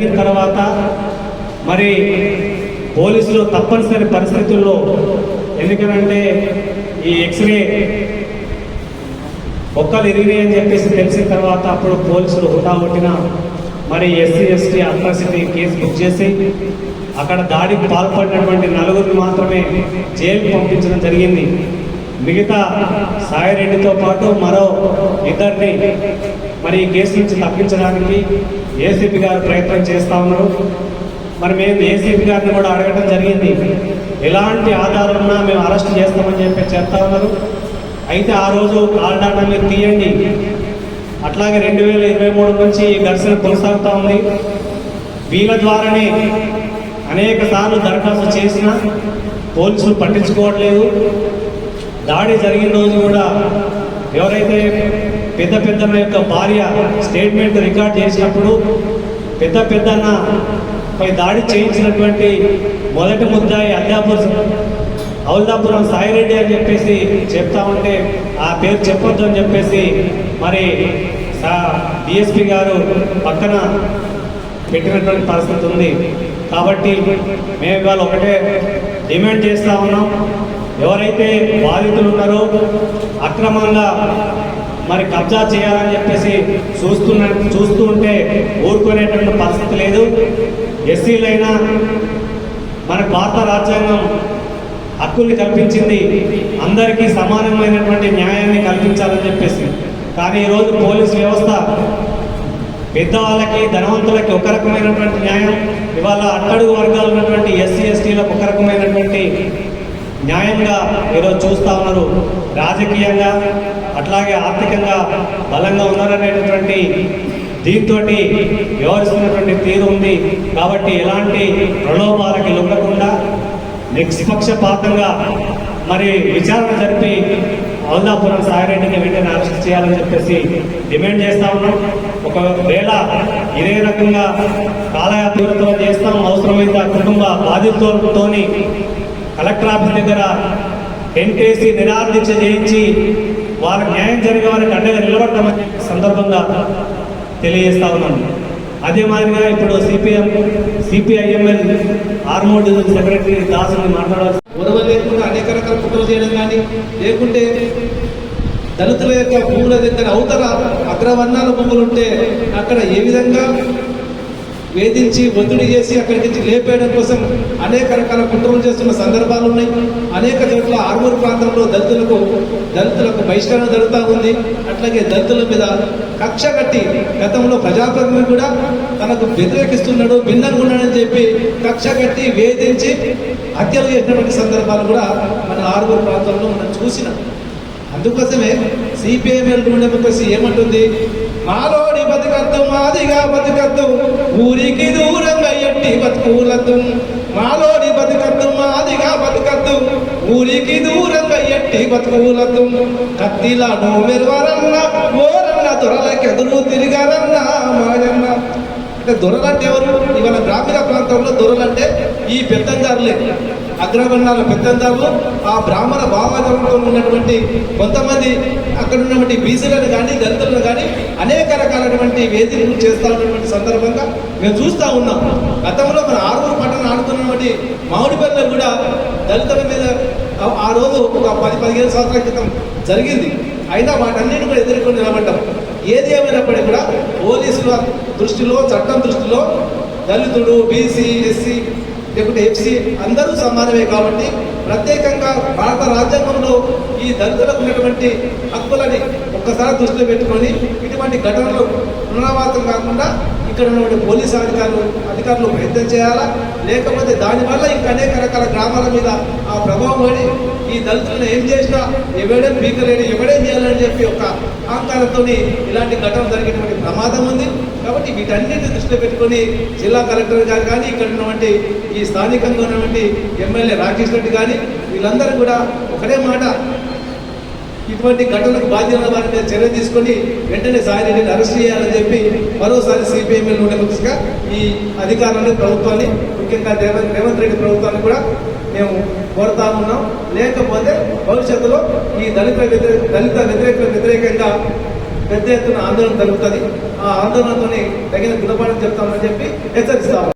జరిగిన తర్వాత మరి పోలీసులు తప్పనిసరి పరిస్థితుల్లో ఎందుకనంటే ఈ ఎక్స్రే ఒక్కలు ఎరిగినాయి అని చెప్పేసి తెలిసిన తర్వాత అప్పుడు పోలీసులు హుటా కొట్టిన మరి SC ST atrocity case book చేసి అక్కడ దాడికి పాల్పడినటువంటి నలుగురిని మాత్రమే జైలుకి పంపించడం జరిగింది. మిగతా సాయిరెడ్డితో పాటు మరో ఇద్దరిని మరి ఈ కేసు నుంచి తప్పించడానికి ఏసీపీ గారు ప్రయత్నం చేస్తా ఉన్నారు. మరి మేము ఏసీపీ గారిని కూడా అడగడం జరిగింది. ఎలాంటి ఆధారం ఉన్నా మేము అరెస్ట్ చేస్తామని చెప్పి చెప్తా ఉన్నారు. అయితే ఆ రోజు ఆల్డాటా మీరు తీయండి. అట్లాగే రెండు వేల ఇరవై మూడు నుంచి ఈ ఘర్షణ కొనసాగుతూ ఉంది. వీళ్ళ ద్వారానే అనేక సార్లు దరఖాస్తు చేసిన పోలీసులు పట్టించుకోవట్లేదు. దాడి జరిగిన రోజు కూడా ఎవరైతే పెద్ద పెద్దన్న యొక్క భార్య స్టేట్మెంట్ రికార్డ్ చేసినప్పుడు పెద్ద పెద్దన్న పై దాడి చేయించినటువంటి మొదటి ముద్దాయి అధ్యాపక హౌల్దాపురం సాయిరెడ్డి అని చెప్పేసి చెప్తా ఉంటే ఆ పేరు చెప్పొద్దు అని చెప్పేసి మరి డిఎస్పి గారు పక్కన పెట్టినటువంటి పరిస్థితి ఉంది. కాబట్టి మేము ఇవాళ ఒకటే డిమాండ్ చేస్తా ఉన్నాం. ఎవరైతే బాధితులు ఉన్నారో అక్రమంగా మరి కబ్జా చేయాలని చెప్పేసి చూస్తున్న చూస్తూ ఉంటే ఊరుకునేటువంటి పరిస్థితి లేదు. ఎస్సీలైనా మన భారత రాజ్యాంగం హక్కుల్ని కల్పించింది. అందరికీ సమానమైనటువంటి న్యాయాన్ని కల్పించాలని చెప్పేసి. కానీ ఈరోజు పోలీసు వ్యవస్థ పెద్దవాళ్ళకి ధనవంతులకి ఒక రకమైనటువంటి న్యాయం ఇవాళ అట్టడుగు వర్గాలు ఉన్నటువంటి ఎస్సీ ఎస్టీలకు ఒక రకమైనటువంటి న్యాయంగా ఈరోజు చూస్తా ఉన్నారు. రాజకీయంగా అట్లాగే ఆర్థికంగా బలంగా ఉన్నారనేటటువంటి దీంతో వ్యవహరిస్తున్నటువంటి తీరు ఉంది. కాబట్టి ఎలాంటి ప్రలోభాలకి లొంగకుండా నిష్పక్షపాతంగా మరి విచారణ జరిపి ఔదాపురం సాయిరెడ్డిని వెంటనే అరెస్ట్ చేయాలని చెప్పేసి డిమాండ్ చేస్తా ఉన్నాం. ఒకవేళ ఇదే రకంగా కాలయాపీలతో చేస్తాం అవసరమైతే కుటుంబ బాధితులతోని కలెక్టర్ ఆఫీస్ దగ్గర ఎన్టీసీ నిరాదీక్ష చేయించి వారు న్యాయం జరిగే వారికి అండగా నిలబడతామని సందర్భంగా తెలియజేస్తా ఉన్నాను. అదే మాదిరిగా ఇప్పుడు సిపిఎం సిపిఐఎంఎల్ ఆర్మోడ్ సెక్రటరీ దాసుని మాట్లాడాల్సి గొడవ లేకుండా అనేక రకాల కుట్రలు చేయడం కానీ లేకుంటే దళితుల యొక్క భూముల దగ్గర అవతల అగ్రవర్ణాల భూములు ఉంటే అక్కడ ఏ విధంగా వేధించి ఒత్తిడి చేసి అక్కడి నుంచి లేపేయడం కోసం అనేక రకాల కుట్రలు చేస్తున్న సందర్భాలు ఉన్నాయి. అనేక చోట్ల ఆర్మూరు ప్రాంతంలో దళితులకు దళితులకు బహిష్కరణ జరుగుతూ ఉంది. అట్లాగే దళితుల మీద కక్ష కట్టి గతంలో ప్రజాప్రతినిధి కూడా తనకు వ్యతిరేకిస్తున్నాడు భిన్నంగా ఉన్నాడని చెప్పి కక్ష కట్టి వేధించి హత్యలు చేసినటువంటి సందర్భాలు కూడా మన ఆరుగురు ప్రాంతంలో మనం చూసినాం. అందుకోసమే సిపిఎంఎల్ ఏమంటుంది మాలోడి బతుకద్దు మాదిగా బతుకద్దు. ఊరికి దూరంగా ఎట్టి బతుకూలద్దు. మాలోడి బతుకద్దు మాదిగా బతుకద్దు. ఊరికి దూరంగా ఎట్టి బతుకులద్దు. కత్తిలా మెరువరన్న ఓరన్న దొరలకెదురు తిరగరన్న. అంటే దొరలంటే ఎవరు? ఇవాళ గ్రామీణ ప్రాంతంలో దొరలంటే ఈ పెత్తందారులే. అగ్రవర్ణాల పెత్తందారులు ఆ బ్రాహ్మణ భావాజంలో ఉన్నటువంటి కొంతమంది అక్కడ ఉన్నటువంటి బీసీలను కానీ దళితులను కానీ అనేక రకాలైనటువంటి వేదికలు చేస్తూ ఉన్నటువంటి సందర్భంగా మేము చూస్తూ ఉన్నాం. గతంలో మన ఆరుగురు పట్టణ ఆడుతున్నటువంటి మామిడిపల్లిలో కూడా దళితుల మీద ఆ- రోజు ఒక పది పదిహేను సంవత్సరాల క్రితం జరిగింది. అయినా వాటన్నిటిని కూడా ఎదుర్కొని నిలబడ్డాం. ఏది ఏమైనప్పటికీ కూడా పోలీసులు దృష్టిలో చట్టం దృష్టిలో దళితుడు బీసీ ఎస్సీ లేకుంటే ఎఫ్సీ అందరూ సమానమే కాబట్టి ప్రత్యేకంగా భారత రాజ్యాంగంలో ఈ దళితులకు ఉన్నటువంటి హక్కులని ఒక్కసారి దృష్టిలో పెట్టుకొని ఇటువంటి ఘటనలు పునరావృతం కాకుండా ఇక్కడ ఉన్నటువంటి పోలీసు అధికారులు అధికారులు ప్రయత్నం చేయాలా? లేకపోతే దానివల్ల ఇంకా అనేక రకాల గ్రామాల మీద ఆ ప్రభావం పడి ఈ దళితులను ఏం చేసినా ఎవడే పీకలేడు ఎవడేం చేయాలని చెప్పి ఒక అహంకారంతో ఇలాంటి ఘటన జరిగేటువంటి ప్రమాదం ఉంది. కాబట్టి వీటన్నిటిని దృష్టిలో పెట్టుకొని జిల్లా కలెక్టర్ గారు కానీ ఇక్కడ ఉన్నటువంటి ఈ స్థానికంగా ఉన్నటువంటి ఎమ్మెల్యే రాకేష్ రెడ్డి కానీ వీళ్ళందరూ కూడా ఒకటే మాట ఇటువంటి ఘటనలకు బాధ్యత వారి మీద చర్య తీసుకొని వెంటనే సాయిరెడ్డిని అరెస్ట్ చేయాలని చెప్పి మరోసారి సిపిఎంఎల్ ఉండగా ఈ అధికారాన్ని ప్రభుత్వాన్ని ముఖ్యంగా రేవంత్ రేవంత్ రెడ్డి ప్రభుత్వాన్ని కూడా మేము కోరుతా ఉన్నాం. లేకపోతే భవిష్యత్తులో ఈ దళిత వ్యతిరేక దళిత వ్యతిరేక వ్యతిరేకంగా పెద్ద ఎత్తున ఆందోళన జరుగుతుంది. ఆ ఆందోళనతోని తగిన గుణపాఠం చెప్తామని చెప్పి హెచ్చరిస్తాము